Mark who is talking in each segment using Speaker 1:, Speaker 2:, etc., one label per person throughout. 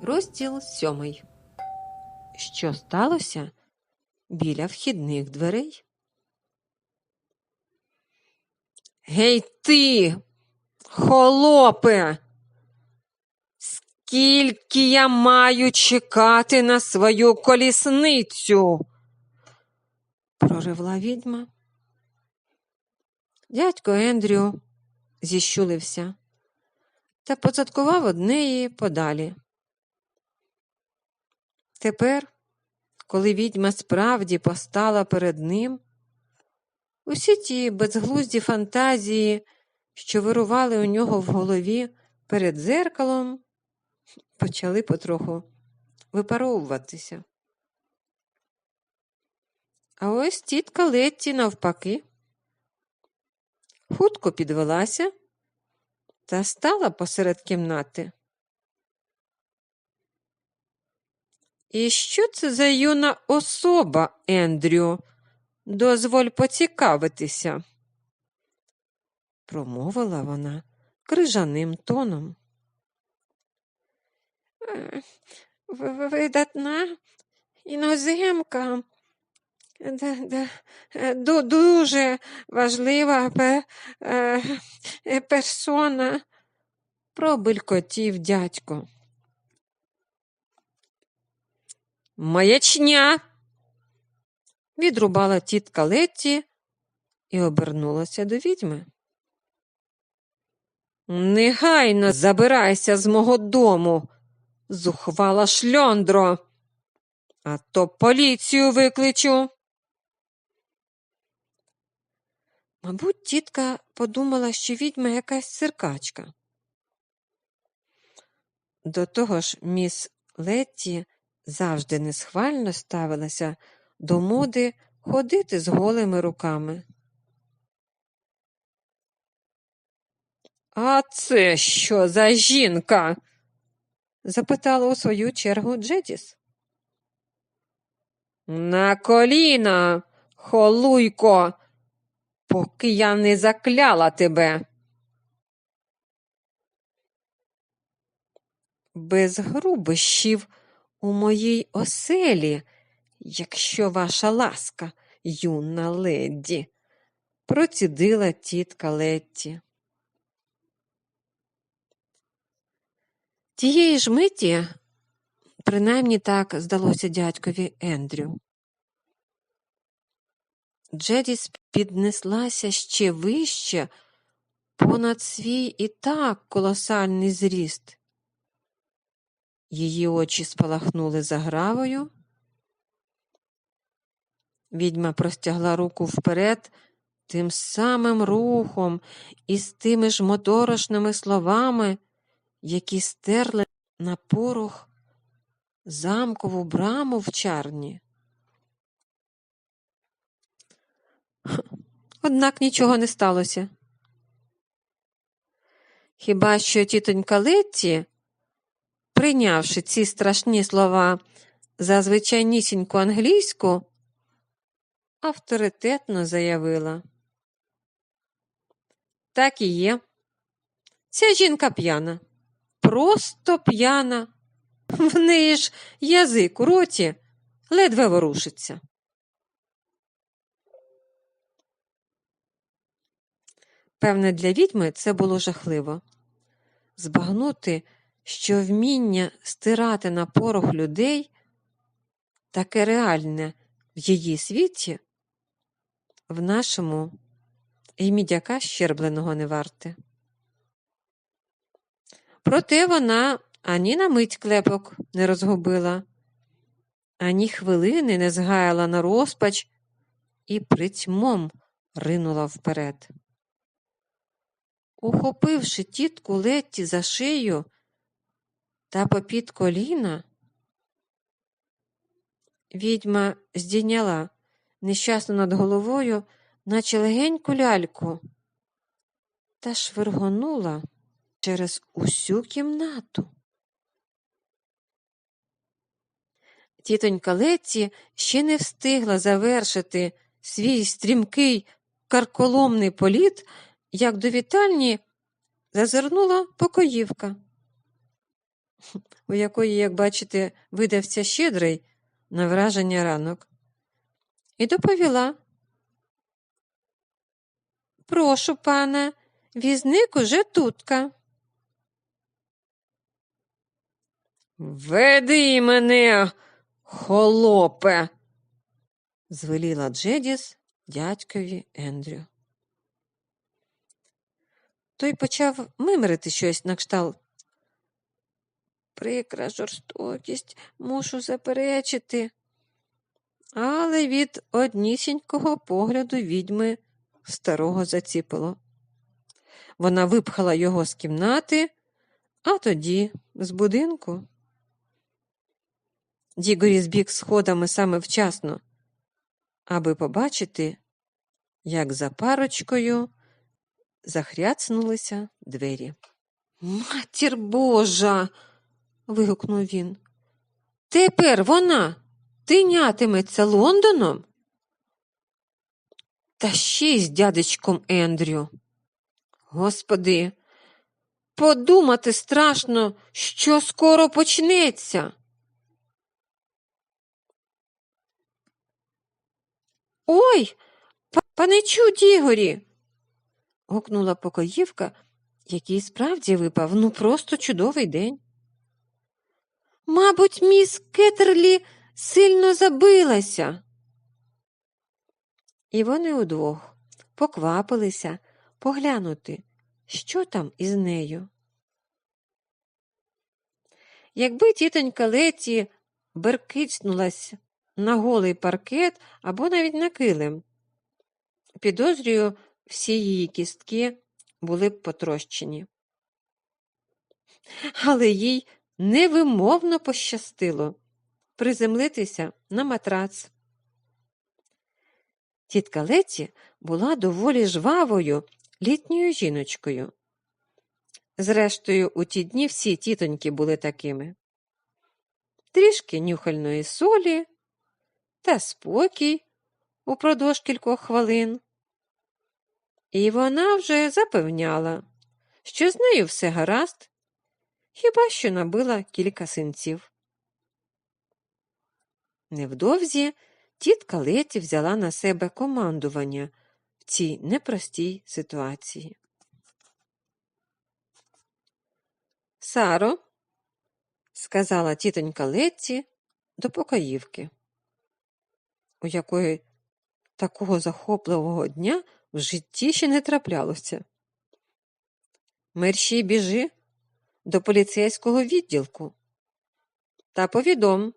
Speaker 1: Розділ сьомий. Що сталося біля вхідних дверей? Гей ти, холопе! Скільки я маю чекати на свою колісницю? проривла відьма. Дядько Ендрю зіщулився та поцаткував однеї подалі. Тепер, коли відьма справді постала перед ним, усі ті безглузді фантазії, що вирували у нього в голові перед зеркалом, почали потроху випаровуватися. А ось тітка Летті навпаки хутко підвелася та стала посеред кімнати. І що це за юна особа, Ендрю? Дозволь поцікавитися, промовила вона крижаним тоном. «Е, Видатна іноземка, е, ду- дуже важлива е, персона, пробелькотів дядько. Маячня. Відрубала тітка Летті і обернулася до відьми. Негайно забирайся з мого дому, зухвала шльондро, а то поліцію викличу. Мабуть, тітка подумала, що відьма якась циркачка. До того ж, міс Летті завжди несхвально ставилася до моди ходити з голими руками. А це що за жінка? запитала у свою чергу Джедіс. На коліна, холуйко, поки я не закляла тебе. Без грубощів у моїй оселі, якщо ваша ласка, юна ледді, процідила тітка Летті. Тієї ж миті, принаймні так здалося дядькові Ендрю. Джедіс піднеслася ще вище понад свій і так колосальний зріст. Її очі спалахнули загравою. Відьма простягла руку вперед тим самим рухом і з тими ж моторошними словами, які стерли на порох замкову браму в чарні. Однак нічого не сталося. Хіба що тітонька Летті, прийнявши ці страшні слова за звичайнісіньку англійську, авторитетно заявила. Так і є. Ця жінка п'яна, просто п'яна. В неї ж язик у роті ледве ворушиться. Певне, для відьми це було жахливо. Збагнути, що вміння стирати на порох людей таке реальне в її світі, в нашому і мідяка щербленого не варте. Проте вона ані на мить клепок не розгубила, ані хвилини не згаяла на розпач і притьмом ринула вперед. Ухопивши тітку Летті за шию та попід коліна, відьма здійняла нещасно над головою, наче легеньку ляльку, та швиргонула через усю кімнату. Тітонька Летті ще не встигла завершити свій стрімкий карколомний політ, як до вітальні зазирнула покоївка. У якої, як бачите, видався щедрий на враження ранок, і доповіла. Прошу, пане, візник уже тутка. Веди мене, холопе, звеліла Джедіс дядькові Ендрю. Той почав мимрити щось на кшталт. Прикра жорстокість, мушу заперечити. Але від однісінького погляду відьми старого заціпило. Вона випхала його з кімнати, а тоді з будинку. Дігорі збіг сходами саме вчасно, аби побачити, як за парочкою захряцнулися двері. Матір Божа. Вигукнув він. Тепер вона тинятиметься Лондоном? Та ще й з дядечком Ендрю. Господи, подумати страшно, що скоро почнеться. Ой, паничу Дігорі. гукнула покоївка, який справді випав ну просто чудовий день. Мабуть, міс Кетерлі сильно забилася. І вони удвох поквапилися поглянути, що там із нею. Якби тітонька Леті беркицнулась на голий паркет або навіть на килим, підозрюю, всі її кістки були б потрощені. Але їй невимовно пощастило приземлитися на матрац. Тітка Леті була доволі жвавою літньою жіночкою. Зрештою, у ті дні всі тітоньки були такими. Трішки нюхальної солі та спокій упродовж кількох хвилин. І вона вже запевняла, що з нею все гаразд, хіба що набила кілька синців. Невдовзі тітка Леті взяла на себе командування в цій непростій ситуації. Саро, сказала тітонька Летті до покоївки, у якої такого захопливого дня в житті ще не траплялося. Мерщій біжи до поліцейського відділку та повідом,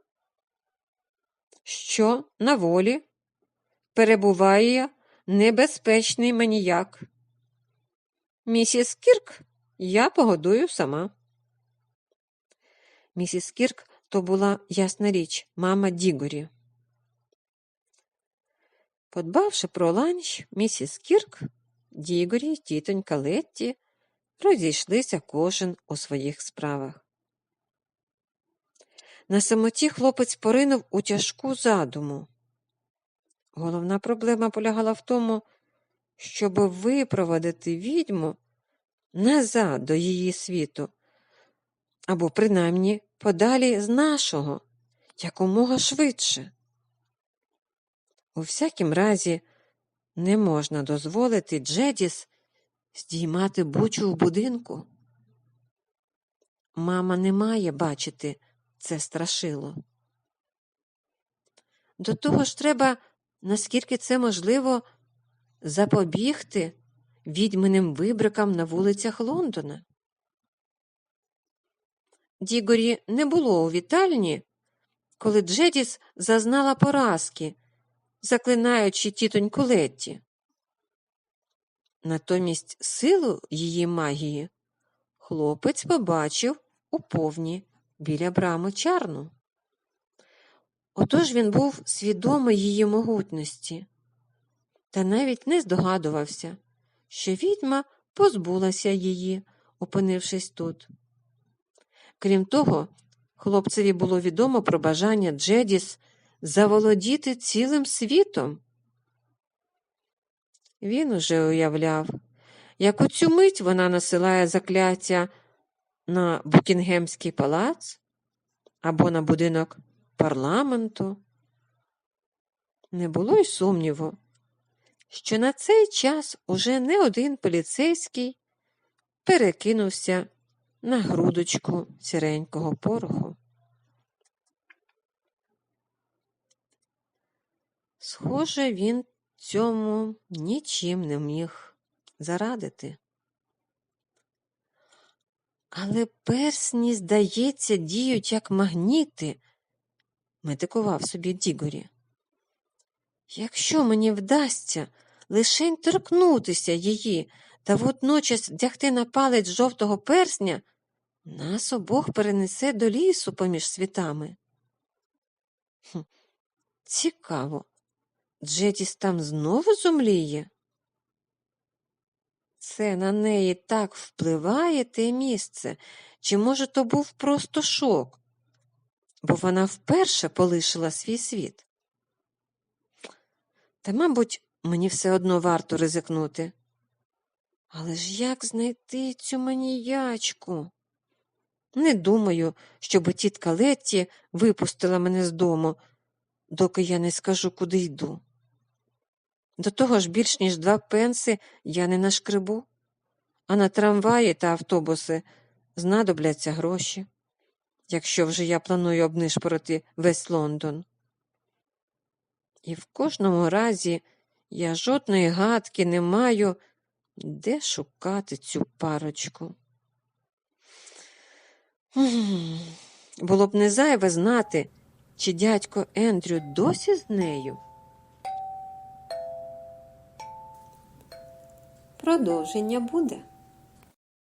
Speaker 1: що на волі перебуває небезпечний маніяк. Місіс Кірк я погодую сама. Місіс Кірк то була ясна річ, мама Дігорі. Подбавши про ланч, місіс Кірк, Дігорі, тітонька Летті розійшлися кожен у своїх справах. На самоті хлопець поринув у тяжку задуму. Головна проблема полягала в тому, щоб випроводити відьму назад до її світу, або, принаймні, подалі з нашого, якомога швидше. У всякім разі, не можна дозволити Джедіс здіймати бучу в будинку. Мама не має бачити це страшило. До того ж треба, наскільки це можливо, запобігти відьминим вибрикам на вулицях Лондона. Дігорі не було у вітальні, коли Джедіс зазнала поразки, заклинаючи тітоньку Летті. Натомість силу її магії хлопець побачив у повні біля брами чарну. Отож він був свідомий її могутності, та навіть не здогадувався, що відьма позбулася її, опинившись тут. Крім того, хлопцеві було відомо про бажання Джедіс заволодіти цілим світом. Він уже уявляв, як у цю мить вона насилає закляття на Букінгемський палац або на будинок парламенту. Не було й сумніву, що на цей час уже не один поліцейський перекинувся на грудочку сіренького пороху. Схоже, він цьому нічим не міг зарадити. Але персні, здається, діють як магніти, метикував собі Дігорі. Якщо мені вдасться лишень торкнутися її та водночас вдягти на палець жовтого персня, нас обох перенесе до лісу поміж світами. Хм, цікаво, Джетіс там знову зумліє? Це на неї так впливає те місце, чи, може, то був просто шок, бо вона вперше полишила свій світ. Та, мабуть, мені все одно варто ризикнути. Але ж як знайти цю маніячку? Не думаю, щоб тітка Летті випустила мене з дому, доки я не скажу, куди йду. До того ж більш ніж два пенси я не нашкребу, а на трамваї та автобуси знадобляться гроші, якщо вже я планую обнишпорити весь Лондон. І в кожному разі я жодної гадки не маю, де шукати цю парочку. Було б не зайве знати, чи дядько Ендрю досі з нею. Продовження буде.